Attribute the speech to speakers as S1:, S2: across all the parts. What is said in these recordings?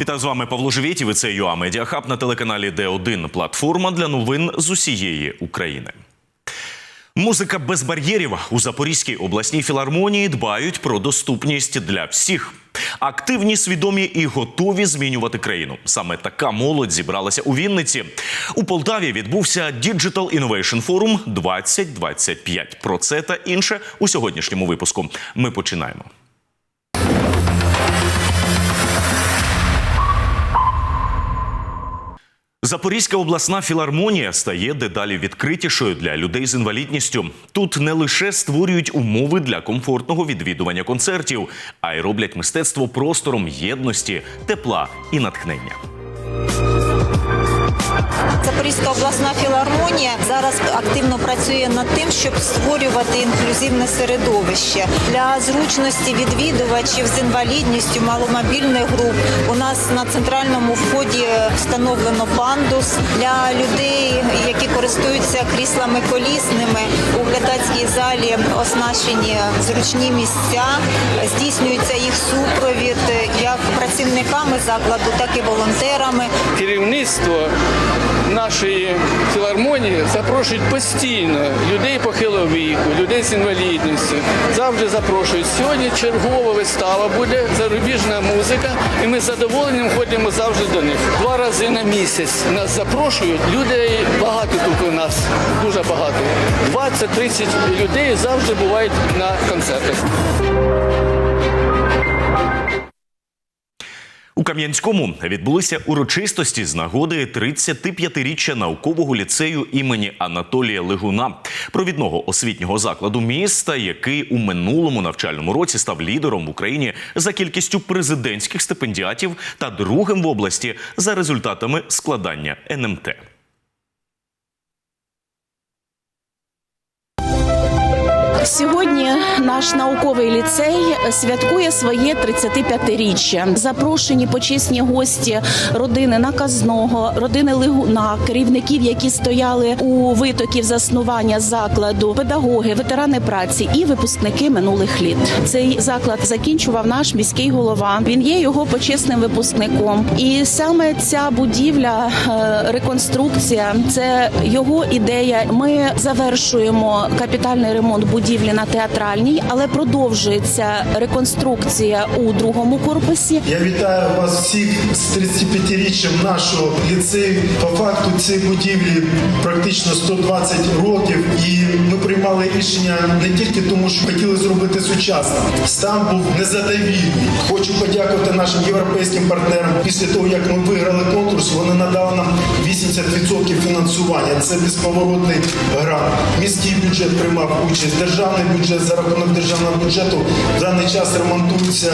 S1: Вітаю з вами Павло Живєтів. і Це ЮА Медіахаб на телеканалі Д1. Платформа для новин з усієї України. Музика без бар'єрів у Запорізькій обласній філармонії дбають про доступність для всіх. Активні, свідомі і готові змінювати країну. Саме така молодь зібралася у Вінниці. У Полтаві відбувся Digital Innovation Forum 2025. Про це та інше у сьогоднішньому випуску. Ми починаємо. Запорізька обласна філармонія стає дедалі відкритішою для людей з інвалідністю. Тут не лише створюють умови для комфортного відвідування концертів, а й роблять мистецтво простором єдності, тепла і натхнення.
S2: Запорізька обласна філармонія зараз активно працює над тим, щоб створювати інклюзивне середовище для зручності відвідувачів з інвалідністю, маломобільних груп. У нас на центральному вході встановлено пандус для людей, які користуються кріслами колісними. У глядацькій залі оснащені зручні місця, здійснюється їх супровід як працівниками закладу, так і волонтерами.
S3: керівництво нашої філармонії запрошують постійно людей похилого віку, людей з інвалідністю. Завжди запрошують. Сьогодні чергова вистава буде, зарубіжна музика, і ми з задоволенням ходимо завжди до них. Два рази на місяць нас запрошують. Людей багато тут у нас, дуже багато. 20-30 людей завжди бувають на концертах.
S1: Кам'янському відбулися урочистості з нагоди 35-річчя наукового ліцею імені Анатолія Лигуна, провідного освітнього закладу міста, який у минулому навчальному році став лідером в Україні за кількістю президентських стипендіатів та другим в області за результатами складання НМТ.
S4: Сьогодні наш науковий ліцей святкує своє 35-річчя. Запрошені почесні гості родини наказного, родини Лигуна, керівників, які стояли у витоків заснування закладу, педагоги, ветерани праці і випускники минулих літ. Цей заклад закінчував наш міський голова. Він є його почесним випускником. І саме ця будівля, е, реконструкція, це його ідея. Ми завершуємо капітальний ремонт будівлі на театральній, але продовжується реконструкція у другому корпусі.
S5: Я вітаю вас всіх з 35-річчям нашого ліцею. По факту цієї будівлі практично 120 років, і ми приймали рішення не тільки тому, що хотіли зробити сучасно. Стан був незадовільний. Хочу подякувати нашим європейським партнерам. Після того як ми виграли конкурс, вони надали нам 80% фінансування. Це безповоротний грант. Міський бюджет приймав участь, державний бюджет за рахунок державного бюджету в даний час ремонтується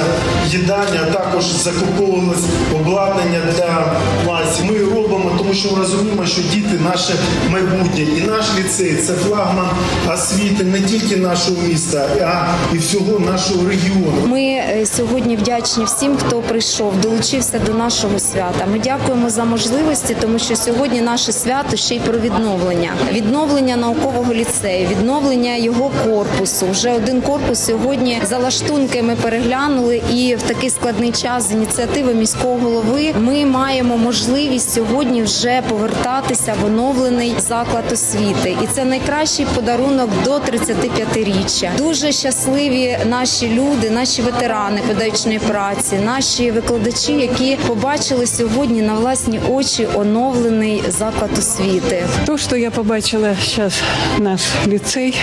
S5: їдальня, а також закуповувалось обладнання для класів. Ми робимо, тому що розуміємо, що діти наше майбутнє, і наш ліцей це флагман освіти не тільки нашого міста, а і всього нашого регіону.
S6: Ми е, сьогодні вдячні всім, хто прийшов, долучився до нашого свята. Ми дякуємо за можливості, тому що сьогодні наше свято ще й про відновлення. Відновлення наукового ліцею, відновлення його корпусу. Вже один корпус сьогодні за лаштунки ми переглянули, і в такий складний час з ініціативи міського голови ми маємо можливість сьогодні вже повертатися в оновлений заклад освіти. І це найкращий подарунок до 35-річчя. Дуже щасливі наші люди, наші ветерани педагогічної праці, наші викладачі, які побачили сьогодні на власні очі оновлений заклад освіти.
S7: То, что я побачила сейчас наш лицей,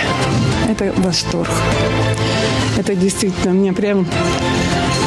S7: это восторг. Это действительно мне прям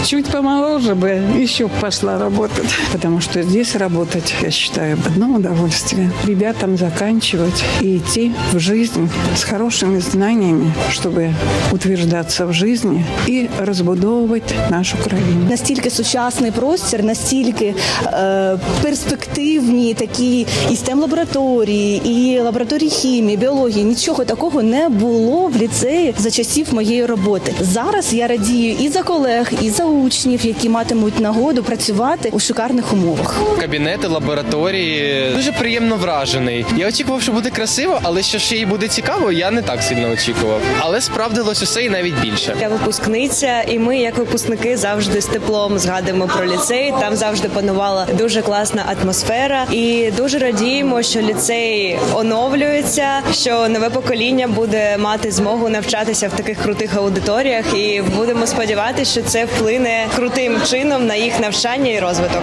S7: чуть помоложе бы еще пошла работать. Потому что здесь работать, я считаю, одно удовольствие. Ребятам заканчивать и идти в жизнь с хорошими знаниями, чтобы утверждаться в жизни и разбудовывать нашу країну.
S8: настільки сучасний простір, настільки е, перспективні такі і stem лабораторії, і лабораторії хімії, біології. Нічого такого не було в ліцеї за часів моєї роботи. Зараз я радію і за колег, і за учнів, які матимуть нагоду працювати у шикарних умовах.
S9: кабінети, лабораторії. Дуже приємно вражений. Я очікував, що буде красиво, але що ще й буде цікаво, я не так сильно очікував. Але справдилось усе і навіть більше.
S10: Я випускниця, і ми, як випускники, завжди з теплом згадуємо про ліцей. Там завжди панувала дуже класна атмосфера, і дуже радіємо, що ліцей оновлюється, що нове покоління буде мати змогу навчатися в таких крутих аудиторіях. І будемо сподіватися, що це вплине крутим чином на їх навчання і розвиток.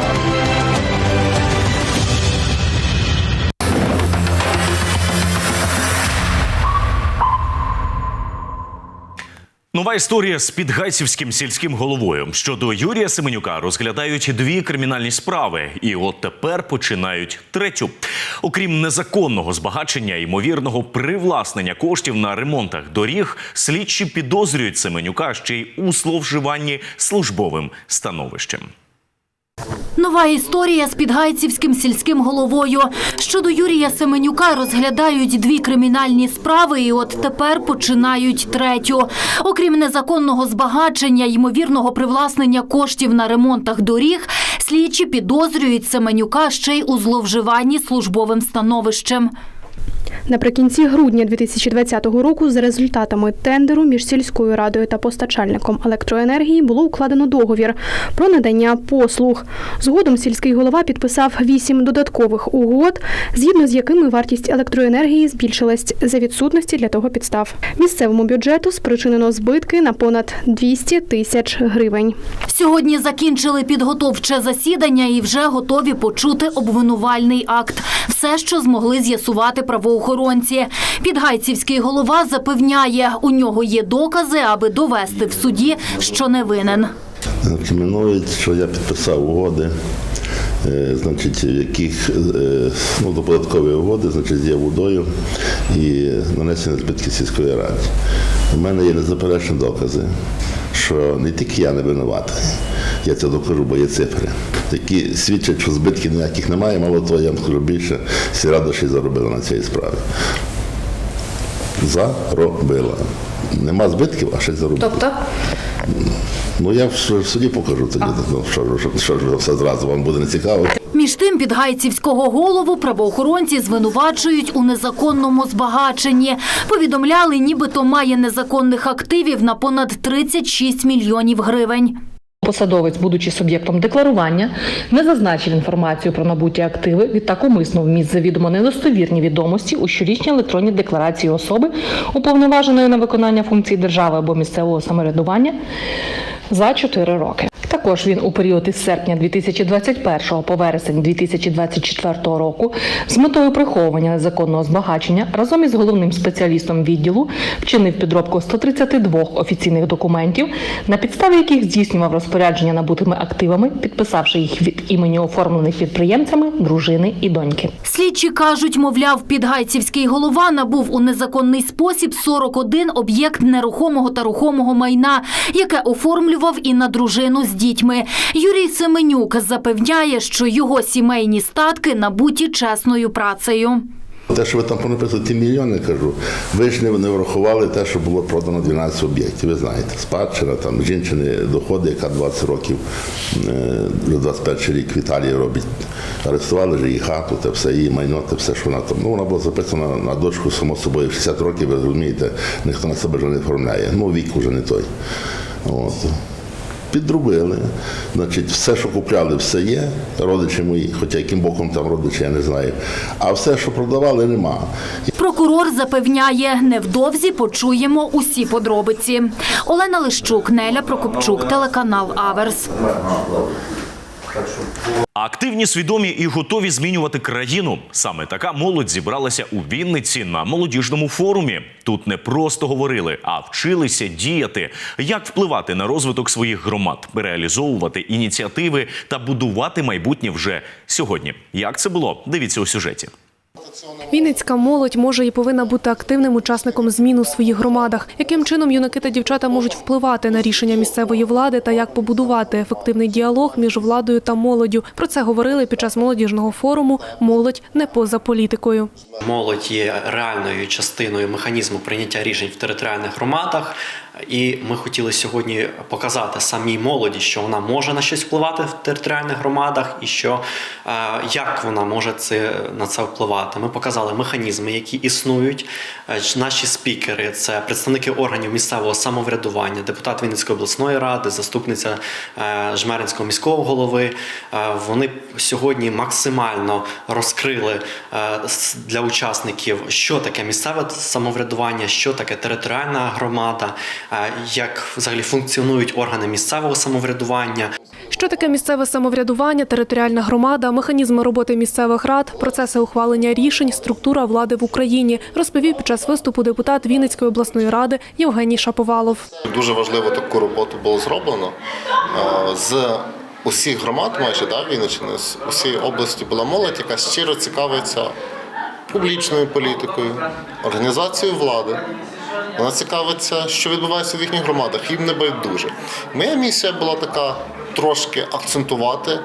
S1: Нова історія з підгайцівським сільським головою щодо Юрія Семенюка розглядають дві кримінальні справи, і от тепер починають третю. Окрім незаконного збагачення ймовірного привласнення коштів на ремонтах доріг, слідчі підозрюють Семенюка ще й у зловживанні службовим становищем.
S11: Нова історія з підгайцівським сільським головою. Щодо Юрія Семенюка розглядають дві кримінальні справи, і от тепер починають третю. Окрім незаконного збагачення, ймовірного привласнення коштів на ремонтах доріг, слідчі підозрюють Семенюка ще й у зловживанні службовим становищем.
S12: Наприкінці грудня 2020 року за результатами тендеру між сільською радою та постачальником електроенергії було укладено договір про надання послуг. Згодом сільський голова підписав вісім додаткових угод, згідно з якими вартість електроенергії збільшилась за відсутності для того підстав. Місцевому бюджету спричинено збитки на понад 200 тисяч гривень.
S11: Сьогодні закінчили підготовче засідання і вже готові почути обвинувальний акт. Все, що змогли з'ясувати правоохоронці. Підгайцівський голова запевняє, у нього є докази, аби довести в суді, що не винен.
S13: Інкримінують, що я підписав угоди, е, значить, в яких е, ну, до податкової угоди значить, є водою і нанесення збитків сільської ради. У мене є незаперечні докази, що не тільки я не винуватий, я це докажу, бо є цифри, які свідчать, що збитків ніяких немає, мало того, я вам скажу більше, сільрада ще й заробила на цій справі. Заробила. Нема збитків, а ще заробила.
S11: Тобто?
S13: Ну я в суді покажу тоді, ну, що, що, що, що все зразу вам буде не цікаво.
S11: Між тим підгайцівського голову правоохоронці звинувачують у незаконному збагаченні. Повідомляли, нібито має незаконних активів на понад 36 мільйонів гривень.
S14: Посадовець, будучи суб'єктом декларування, не зазначив інформацію про набуті активи, відтак умисно вміст завідомо недостовірні відомості у щорічній електронній декларації особи, уповноваженої на виконання функцій держави або місцевого самоврядування за 4 роки. Також він у період із серпня 2021 по вересень 2024 року з метою приховування незаконного збагачення разом із головним спеціалістом відділу вчинив підробку 132 офіційних документів, на підставі яких здійснював розпорядження набутими активами, підписавши їх від імені оформлених підприємцями, дружини і доньки.
S11: Слідчі кажуть, мовляв, підгайцівський голова набув у незаконний спосіб 41 об'єкт нерухомого та рухомого майна, яке оформлював і на дружину з дітьми. Юрій Семенюк запевняє, що його сімейні статки набуті чесною працею.
S13: Те, що ви там понаписали, ті мільйони, кажу, ви ж не, врахували те, що було продано 12 об'єктів. Ви знаєте, спадщина, там жінчини доходи, яка 20 років, е, вже 21 рік в Італії робить. Арестували ж її хату, те все, її майно, те все, що вона там. Ну, вона була записана на дочку, само собою, в 60 років, ви розумієте, ніхто на себе вже не оформляє. Ну, вік вже не той. От. Підробили. Значить, все, що купляли, все є. Родичі мої, хоча яким боком там родичі, я не знаю. А все, що продавали, нема.
S11: Прокурор запевняє, невдовзі почуємо усі подробиці. Олена Лищук, Неля Прокопчук, телеканал Аверс.
S1: Активні, свідомі і готові змінювати країну. Саме така молодь зібралася у Вінниці на молодіжному форумі. Тут не просто говорили, а вчилися діяти, як впливати на розвиток своїх громад, реалізовувати ініціативи та будувати майбутнє вже сьогодні. Як це було? Дивіться у сюжеті.
S12: Вінницька молодь може і повинна бути активним учасником змін у своїх громадах. Яким чином юнаки та дівчата можуть впливати на рішення місцевої влади та як побудувати ефективний діалог між владою та молоддю? Про це говорили під час молодіжного форуму Молодь не поза політикою.
S15: Молодь є реальною частиною механізму прийняття рішень в територіальних громадах. І ми хотіли сьогодні показати самій молоді, що вона може на щось впливати в територіальних громадах, і що е, як вона може це на це впливати. Ми показали механізми, які існують. Е, Наші спікери це представники органів місцевого самоврядування, депутат Вінницької обласної ради, заступниця е, Жмеринського міського голови. Вони сьогодні максимально розкрили для учасників, що таке місцеве самоврядування, що таке територіальна громада, як взагалі функціонують органи місцевого самоврядування.
S16: Що таке місцеве самоврядування, територіальна громада, механізми роботи місцевих рад, процеси ухвалення рішень, структура влади в Україні, розповів під час виступу депутат Вінницької обласної ради Євгеній Шаповалов.
S17: Дуже важливо таку роботу було зроблено. З усіх громад, майже да, Вінниччини, з усієї області була молодь, яка щиро цікавиться публічною політикою, організацією влади. Вона цікавиться, що відбувається в їхніх громадах, їм не байдуже. Моя місія була така трошки акцентувати,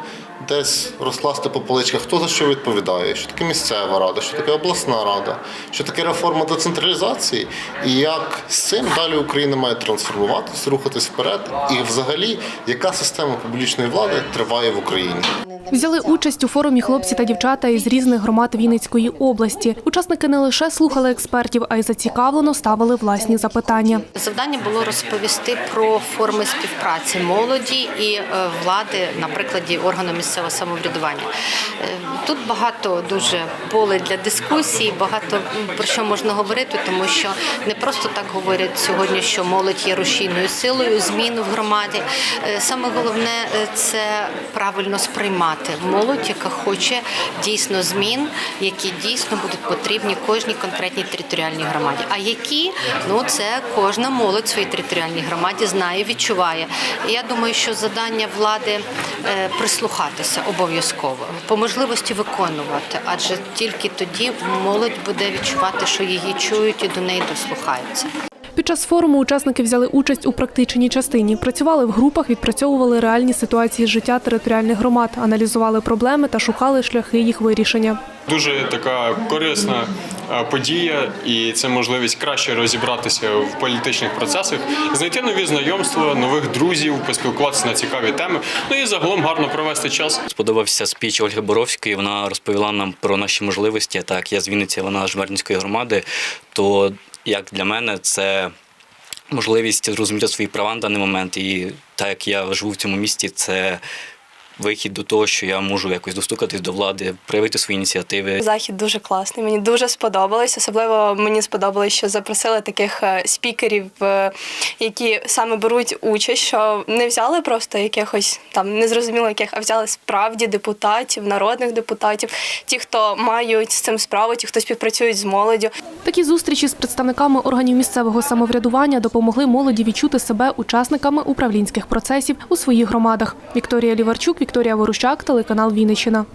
S17: десь розкласти по поличках, хто за що відповідає, що таке місцева рада, що таке обласна рада, що таке реформа децентралізації, і як з цим далі Україна має трансформуватися, рухатись вперед, і взагалі, яка система публічної влади триває в Україні.
S16: Взяли участь у форумі хлопці та дівчата із різних громад Вінницької області. Учасники не лише слухали експертів, а й зацікавлено ставили власні запитання.
S18: Завдання було розповісти про форми співпраці молоді і е, влади на прикладі органу місцевого самоврядування. Е, Тут багато дуже поле для дискусій, багато про що можна говорити, тому що не просто так говорять сьогодні, що молодь є рушійною силою змін в громаді. Е, Саме головне е, це правильно сприймати молодь, яка хоче дійсно змін, які дійсно будуть потрібні кожній конкретній територіальній громаді. А які ну це кожна молодь в своїй територіальній громаді знає, відчуває. Я думаю, що завдання влади е, прислухатися обов'язково, по можливості виконувати, адже тільки тоді молодь буде відчувати, що її чують і до неї дослухаються.
S16: Під час форуму учасники взяли участь у практичній частині, працювали в групах, відпрацьовували реальні ситуації з життя територіальних громад, аналізували проблеми та шукали шляхи їх вирішення.
S19: Дуже така корисна подія, і це можливість краще розібратися в політичних процесах, знайти нові знайомства, нових друзів, поспілкуватися на цікаві теми. Ну і загалом гарно провести час.
S20: Сподобався спіч Ольги Боровської. Вона розповіла нам про наші можливості. Так, я з Вінниці, вона з Жмеринської громади. То як для мене це можливість зрозуміти свої права на даний момент. І так як я живу в цьому місті, це вихід до того, що я можу якось достукатись до влади, проявити свої ініціативи.
S21: Захід дуже класний. Мені дуже сподобалось. Особливо мені сподобалось, що запросили таких е, спікерів, е, які саме беруть участь, що не взяли просто якихось там незрозуміло яких, а взяли справді депутатів, народних депутатів, ті, хто мають з цим справу, ті, хто співпрацюють з молоддю.
S16: Такі зустрічі з представниками органів місцевого самоврядування допомогли молоді відчути себе учасниками управлінських процесів у своїх громадах. Вікторія Ліварчук, Вікторія Ворущак, телеканал Вінниччина.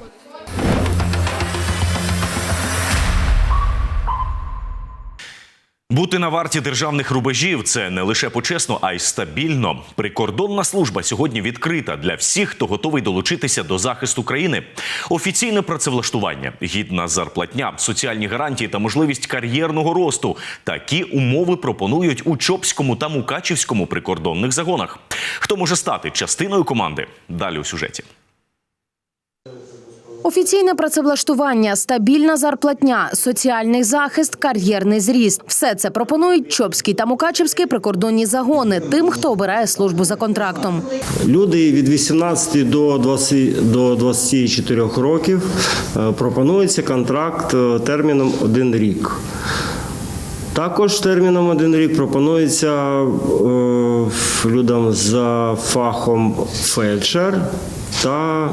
S1: Бути на варті державних рубежів це не лише почесно, а й стабільно. Прикордонна служба сьогодні відкрита для всіх, хто готовий долучитися до захисту країни. Офіційне працевлаштування, гідна зарплатня, соціальні гарантії та можливість кар'єрного росту. Такі умови пропонують у Чопському та Мукачівському прикордонних загонах. Хто може стати частиною команди? Далі у сюжеті.
S22: Офіційне працевлаштування, стабільна зарплатня, соціальний захист, кар'єрний зріст – все це пропонують Чопський та Мукачівський прикордонні загони тим, хто обирає службу за контрактом.
S23: Люди від 18 до 20, до 24 років е, пропонується контракт е, терміном один рік. Також терміном один рік пропонується е, людям за фахом фельдшер та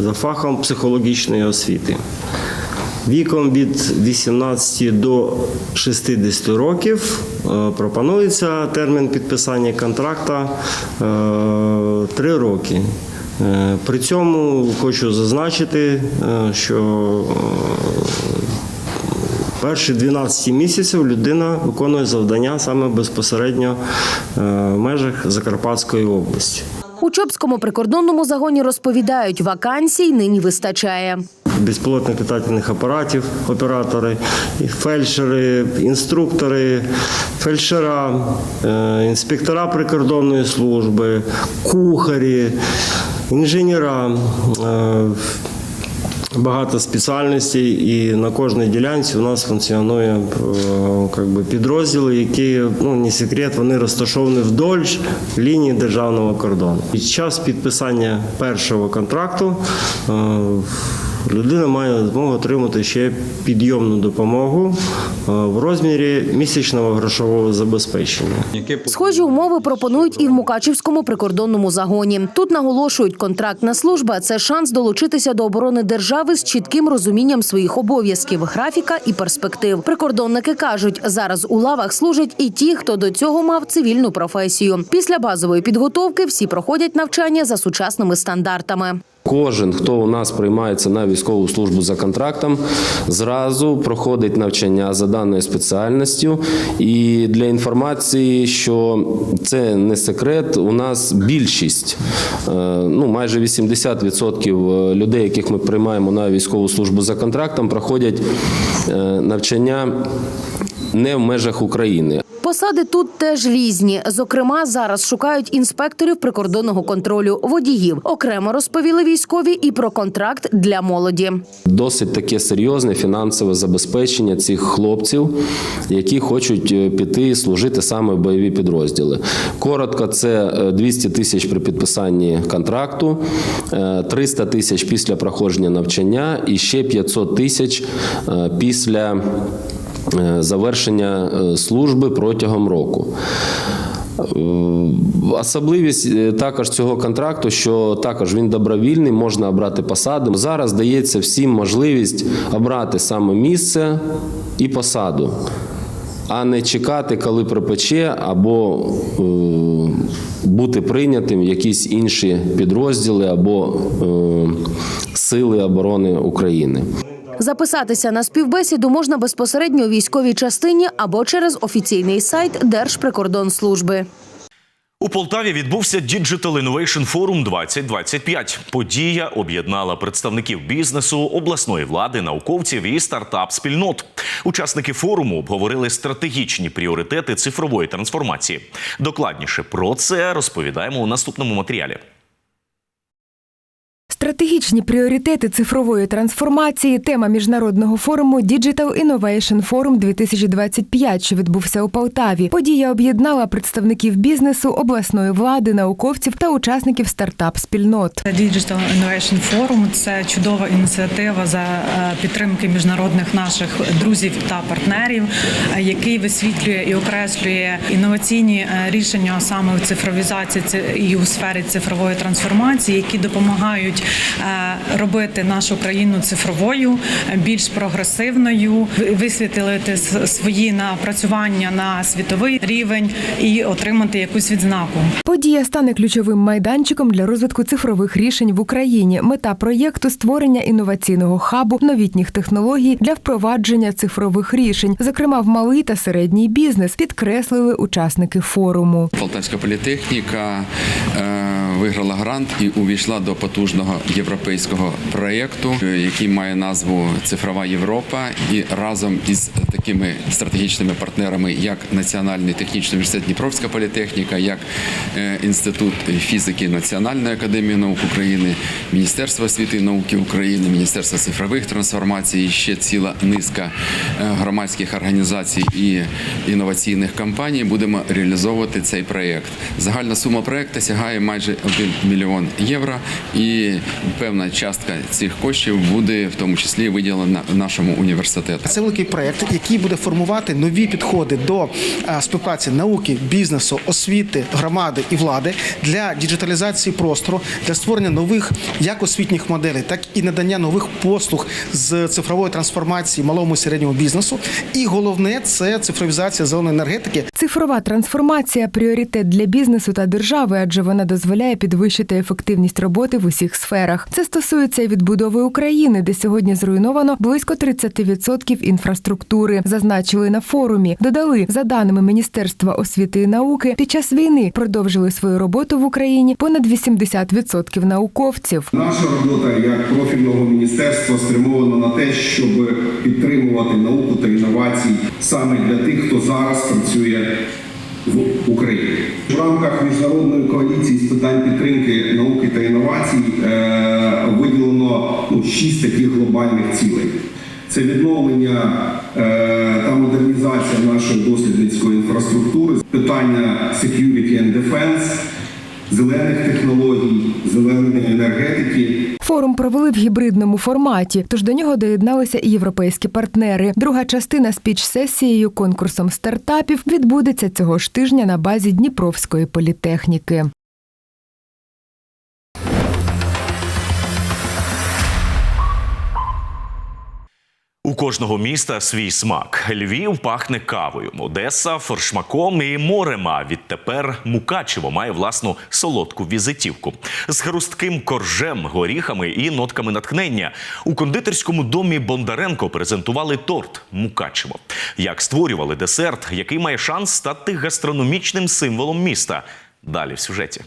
S23: за фахом психологічної освіти. Віком від 18 до 60 років е, пропонується термін підписання контракта 3 роки. Е, При цьому хочу зазначити, е, що е, перші 12 місяців людина виконує завдання саме безпосередньо е, в межах Закарпатської області.
S22: У Чопському прикордонному загоні розповідають, вакансій нині вистачає.
S23: безпілотних літательних апаратів, оператори, фельдшери, інструктори, фельдшера, е, інспектора прикордонної служби, кухарі, інженера. Багато спеціальностей, і на кожній ділянці у нас функціонує е, как би, підрозділи, які ну не секрет, вони розташовані вдоль лінії державного кордону. Під час підписання першого контракту е, людина має змогу отримати ще підйомну допомогу е, в розмірі місячного грошового забезпечення.
S22: Схожі умови пропонують і в Мукачівському прикордонному загоні. Тут наголошують, контрактна служба це шанс долучитися до оборони держави з чітким розумінням своїх обов'язків, графіка і перспектив. Прикордонники кажуть, зараз у лавах служать і ті, хто до цього мав цивільну професію. Після базової підготовки всі проходять навчання за сучасними стандартами.
S24: Кожен, хто у нас приймається на військову службу за контрактом, зразу проходить навчання за даною спеціальністю. І для інформації, що це не секрет, у нас більшість, е, ну майже 80% людей, яких ми приймаємо на військову службу за контрактом, проходять е, навчання не в межах України.
S22: Посади тут теж різні. Зокрема, зараз шукають інспекторів прикордонного контролю, водіїв. Окремо розповіли військові і про контракт для молоді.
S24: Досить таке серйозне фінансове забезпечення цих хлопців, які хочуть е, піти служити саме в бойові підрозділи. Коротко, це е, 200 тисяч при підписанні контракту, е, 300 тисяч після проходження навчання і ще 500 тисяч е, після е, завершення е, служби протягом року. Е, Особливість е, також цього контракту, що також він добровільний, можна обрати посаду. Зараз дається всім можливість обрати саме місце і посаду, а не чекати, коли припече, або е, бути прийнятим в якісь інші підрозділи або е, сили оборони України.
S22: Записатися на співбесіду можна безпосередньо у військовій частині або через офіційний сайт Держприкордонслужби.
S1: У Полтаві відбувся Digital Innovation Forum 2025. Подія об'єднала представників бізнесу, обласної влади, науковців і стартап-спільнот. Учасники форуму обговорили стратегічні пріоритети цифрової трансформації. Докладніше про це розповідаємо у наступному матеріалі.
S25: Стратегічні пріоритети цифрової трансформації тема міжнародного форуму Digital Innovation Forum 2025, що відбувся у Полтаві. Подія об'єднала представників бізнесу, обласної влади, науковців та учасників стартап-спільнот.
S26: Digital Innovation Forum – це чудова ініціатива за е, підтримки міжнародних наших друзів та партнерів, е, який висвітлює і окреслює інноваційні е, рішення саме в цифровізації ці- і у сфері цифрової трансформації, які допомагають робити нашу країну цифровою, е, більш прогресивною, ви- висвітлити свої напрацювання на світовий рівень і отримати якусь відзнаку.
S25: Подія стане ключовим майданчиком для розвитку цифрових рішень в Україні. Мета проєкту створення інноваційного хабу новітніх технологій для впровадження цифрових рішень, зокрема в малий та середній бізнес, підкреслили учасники форуму.
S27: Полтавська політехніка е, виграла грант і увійшла до потужного європейського проєкту, е, який має назву Цифрова Європа. І разом із такими стратегічними партнерами, як Національний технічний університет Дніпровська політехніка, як е, Інститут фізики Національної академії наук України, Міністерство освіти і науки України, Міністерство цифрових трансформацій, і ще ціла низка е, громадських організацій і інноваційних компаній будемо реалізовувати цей проєкт. Загальна сума проєкту сягає майже 1 мільйон євро, і певна частка цих коштів буде в тому числі виділена нашому університету.
S28: Це великий проєкт, який буде формувати нові підходи до е, співпраці науки, бізнесу, освіти, громади і влади для діджиталізації простору, для створення нових як освітніх моделей, так і надання нових послуг з цифрової трансформації малому і середньому бізнесу. І головне це цифровізація зеленої енергетики.
S25: Цифрова трансформація пріоритет для бізнесу та держави, адже вона дозволяє дозволяє підвищити ефективність роботи в усіх сферах. Це стосується і відбудови України, де сьогодні зруйновано близько 30% інфраструктури. Зазначили на форумі. Додали за даними Міністерства освіти і науки, під час війни продовжили свою роботу в Україні понад 80% науковців.
S29: Наша робота як профільного міністерства спрямована на те, щоб підтримувати науку та інновації саме для тих, хто зараз працює в Україні. В рамках міжнародної коаліції з питань підтримки науки та інновацій е, виділено ну, шість таких глобальних цілей. Це відновлення е, та модернізація нашої дослідницької інфраструктури, питання security and defense, зелених технологій, зеленої енергетики.
S25: Форум провели в гібридному форматі, тож до нього доєдналися і європейські партнери. Друга частина спіч-сесією конкурсом стартапів відбудеться цього ж тижня на базі Дніпровської політехніки.
S1: У кожного міста свій смак. Львів пахне кавою, Одеса форшмаком і морем. А відтепер Мукачево має власну солодку візитівку з хрустким коржем, горіхами і нотками натхнення. У кондитерському домі Бондаренко презентували торт Мукачево. Як створювали десерт, який має шанс стати гастрономічним символом міста. Далі в сюжеті.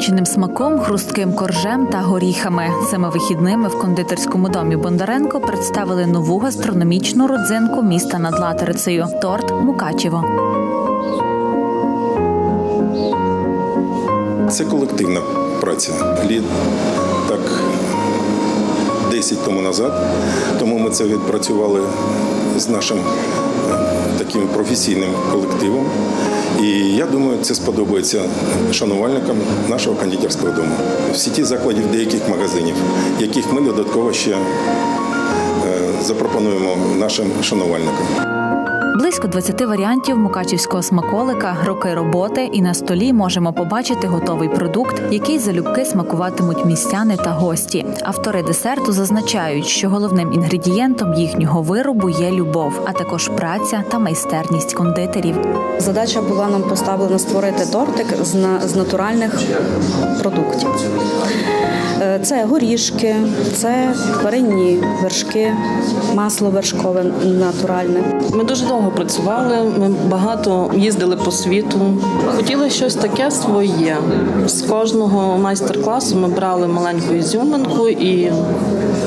S30: З смаком, хрустким коржем та горіхами. Цими вихідними в кондитерському домі Бондаренко представили нову гастрономічну родзинку міста над Латерицею – торт Мукачево.
S31: Це колективна праця. Літ так 10 тому назад. Тому ми це відпрацювали з нашим е, таким професійним колективом. І я думаю, це сподобається шанувальникам нашого кондитерського дому. В сіті закладів деяких магазинів, яких ми додатково ще е, запропонуємо нашим шанувальникам.
S30: Близько 20 варіантів мукачівського смаколика, роки роботи, і на столі можемо побачити готовий продукт, який залюбки смакуватимуть містяни та гості. Автори десерту зазначають, що головним інгредієнтом їхнього виробу є любов, а також праця та майстерність кондитерів.
S32: Задача була нам поставлена створити тортик з, на, з натуральних продуктів. Е, Це горішки, це тваринні вершки, масло вершкове натуральне.
S33: Ми дуже довго працювали, ми багато їздили по світу. Хотіли щось таке своє. З кожного майстер-класу ми брали маленьку ізюминку і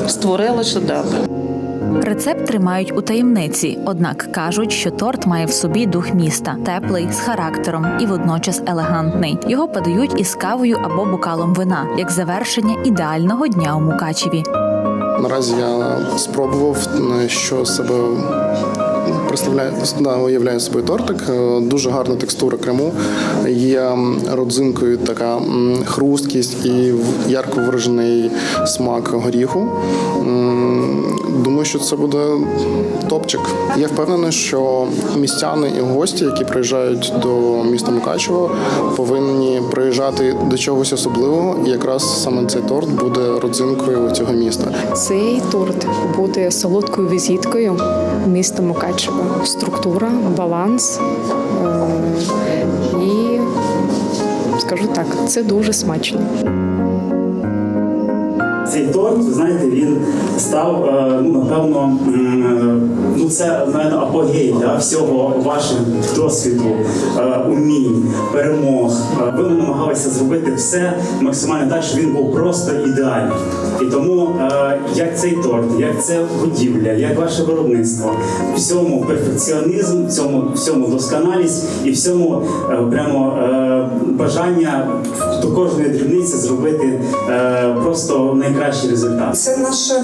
S33: створили шедевр.
S30: Рецепт тримають у таємниці, однак кажуть, що торт має в собі дух міста, теплий, з характером і водночас елегантний. Його подають із кавою або бокалом вина, як завершення ідеального дня у Мукачеві.
S34: Наразі я спробував, е, що себе представляє уявляє собою тортик. Е, Дуже гарна текстура крему. Є родзинкою така хрусткість і ярко виражений смак горіху. Думаю, що це буде топчик. Я впевнений, що містяни і гості, які приїжджають до міста Мукачево, повинні приїжджати до чогось особливого, і якраз саме цей торт буде родзинкою цього міста.
S35: Цей торт буде солодкою візиткою міста Мукачево. Структура, баланс е- і скажу так, це дуже смачно.
S36: Цей торт, ви знаєте, він став е, ну напевно, м, ну це напевно, апогей да, всього вашого досвіду, е, умінь, перемог. Е, Ви намагалися зробити все максимально так, щоб він був просто ідеальний. І тому е, як цей торт, як це будівля, як ваше виробництво, всьому перфекціонізм, всьому, всьому досконалість і всьому прямо бажання до кожної дрібниці зробити просто найкращий результат.
S37: Це наша,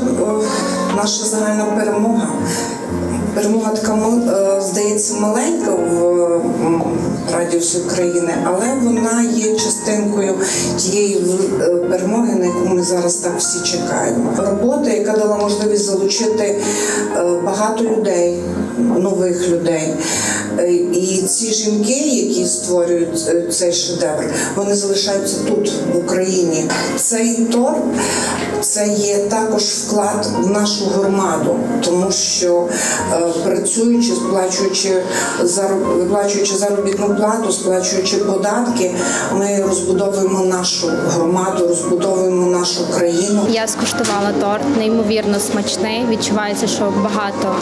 S37: наша загальна перемога. Перемога така е, здається маленька в радіусі України, але вона є частинкою тієї е, перемоги, на яку ми зараз так всі чекаємо. Робота, яка дала можливість залучити е, багато людей, нових людей. Е, І ці жінки, які створюють е, цей шедевр, вони залишаються тут, в Україні. Цей торт це є також вклад в нашу громаду, тому що е, працюючи, сплачуючи виплачуючи заробітну плату, сплачуючи податки, ми розбудовуємо нашу громаду, розбудовуємо нашу країну.
S6: Я скуштувала торт, неймовірно смачний. Відчувається, що багато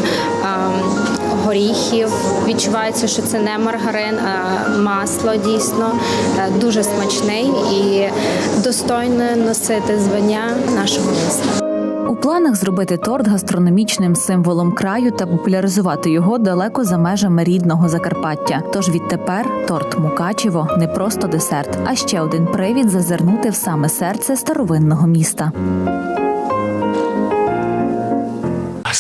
S6: ем, горіхів. Відчувається, що це не маргарин, а масло дійсно Е, дуже смачний і достойно носити звання нашого міста.
S30: У планах зробити торт гастрономічним символом краю та популяризувати його далеко за межами рідного Закарпаття. Тож відтепер торт Мукачево не просто десерт, а ще один привід зазирнути в саме серце старовинного міста.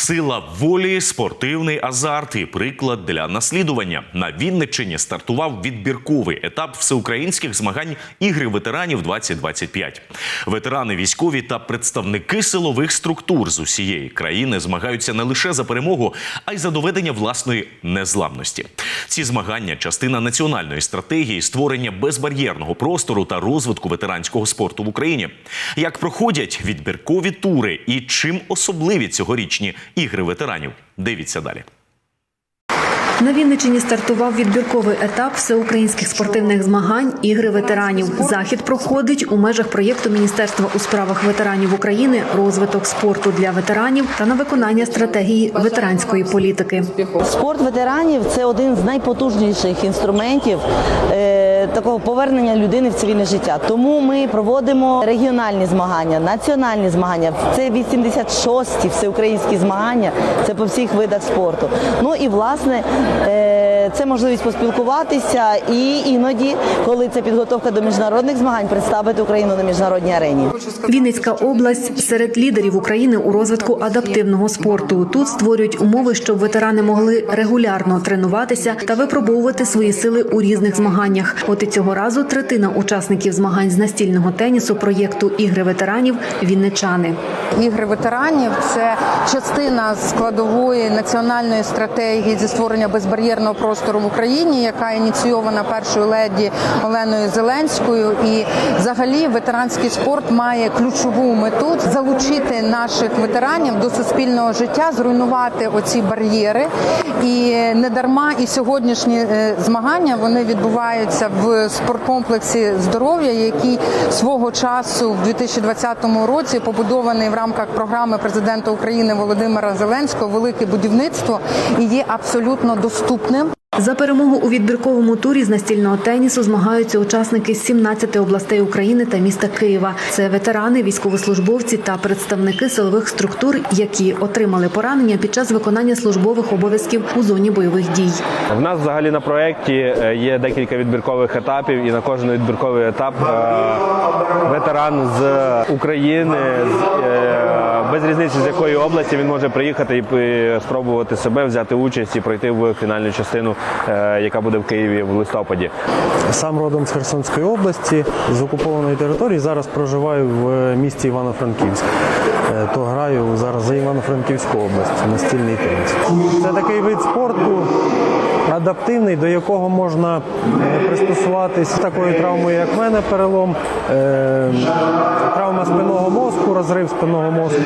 S1: Сила волі, спортивний азарт і приклад для наслідування. На Вінниччині стартував відбірковий етап всеукраїнських змагань ігри ветеранів 2025. Ветерани військові та представники силових структур з усієї країни змагаються не лише за перемогу, а й за доведення власної незламності. Ці змагання частина національної стратегії створення безбар'єрного простору та розвитку ветеранського спорту в Україні. Як проходять відбіркові тури і чим особливі цьогорічні ігри ветеранів? Дивіться далі.
S22: На Вінниччині стартував відбірковий етап всеукраїнських спортивних змагань Ігри ветеранів. Захід проходить у межах проєкту Міністерства у справах ветеранів України розвиток спорту для ветеранів та на виконання стратегії ветеранської політики.
S34: Спорт ветеранів це один з найпотужніших інструментів е, такого повернення людини в цивільне життя. Тому ми проводимо регіональні змагання, національні змагання. Це 86-ті всеукраїнські змагання. Це по всіх видах спорту. Ну і власне. Е, Це можливість поспілкуватися і іноді, коли це підготовка до міжнародних змагань, представити Україну на міжнародній арені.
S22: Вінницька область серед лідерів України у розвитку адаптивного спорту. Тут створюють умови, щоб ветерани могли регулярно тренуватися та випробовувати свої сили у різних змаганнях. От і цього разу третина учасників змагань з настільного тенісу проєкту Ігри ветеранів вінничани.
S38: Ігри ветеранів це частина складової національної стратегії зі створення безбар'єрного простору в Україні, яка ініційована першою леді Оленою Зеленською. І взагалі ветеранський спорт має ключову мету залучити наших ветеранів до суспільного життя, зруйнувати оці бар'єри. І не дарма і сьогоднішні е, змагання вони відбуваються в спорткомплексі здоров'я, який свого часу в 2020 році побудований в рамках програми президента України Володимира Зеленського Велике будівництво і є абсолютно доступним.
S22: За перемогу у відбірковому турі з настільного тенісу змагаються учасники з 17 областей України та міста Києва. Це ветерани, військовослужбовці та представники силових структур, які отримали поранення під час виконання службових обов'язків у зоні бойових дій.
S39: В нас взагалі на проєкті е, є декілька відбіркових етапів, і на кожен відбірковий етап е, ветеран з України, е, без різниці з якої області він може приїхати і спробувати себе, взяти участь і пройти в фінальну частину, яка буде в Києві в листопаді.
S35: Сам родом з Херсонської області, з окупованої території. Зараз проживаю в місті Івано-Франківськ. Е, То граю зараз за Івано-Франківську область, настільний теніс. Це такий вид спорту адаптивний, до якого можна е, пристосуватись з такою травмою, як в мене, перелом, е, травма спинного мозку, розрив спинного мозку,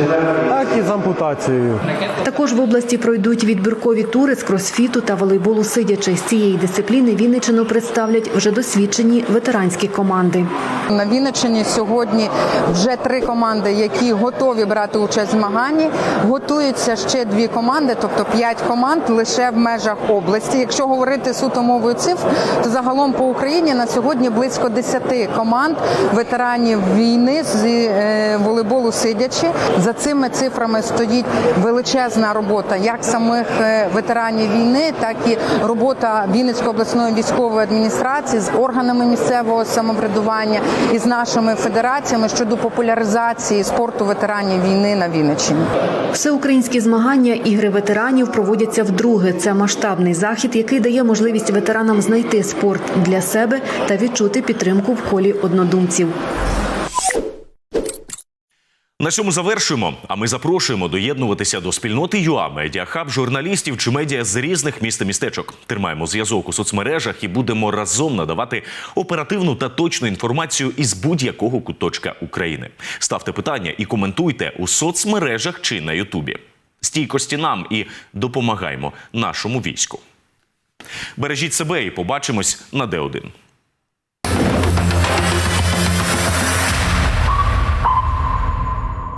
S35: так і з ампутацією.
S22: Також в області пройдуть відбіркові тури з кросфіту та волейболу сидячи. З цієї дисципліни Вінниччину представлять вже досвідчені ветеранські команди.
S38: На Вінниччині сьогодні вже три команди, які готові брати участь в змаганні. Готуються ще дві команди, тобто п'ять команд лише в межах області. Якщо говорити суто мовою цифр, то загалом по Україні на сьогодні близько 10 команд ветеранів війни з е, волейболу сидячи. За цими цифрами стоїть величезна робота як самих е, ветеранів війни, так і робота Вінницької обласної військової адміністрації з органами місцевого самоврядування і з нашими федераціями щодо популяризації спорту ветеранів війни на Вінниччині.
S22: Всеукраїнські змагання ігри ветеранів проводяться вдруге. Це масштабний захід, який дає можливість ветеранам знайти спорт для себе та відчути підтримку в колі однодумців.
S1: На цьому завершуємо. А ми запрошуємо доєднуватися до спільноти ЮА Медіахаб журналістів чи медіа з різних міст і містечок. Тримаємо зв'язок у соцмережах і будемо разом надавати оперативну та точну інформацію із будь-якого куточка України. Ставте питання і коментуйте у соцмережах чи на Ютубі. Стійкості нам і допомагаємо нашому війську. Бережіть себе і побачимось на Д1.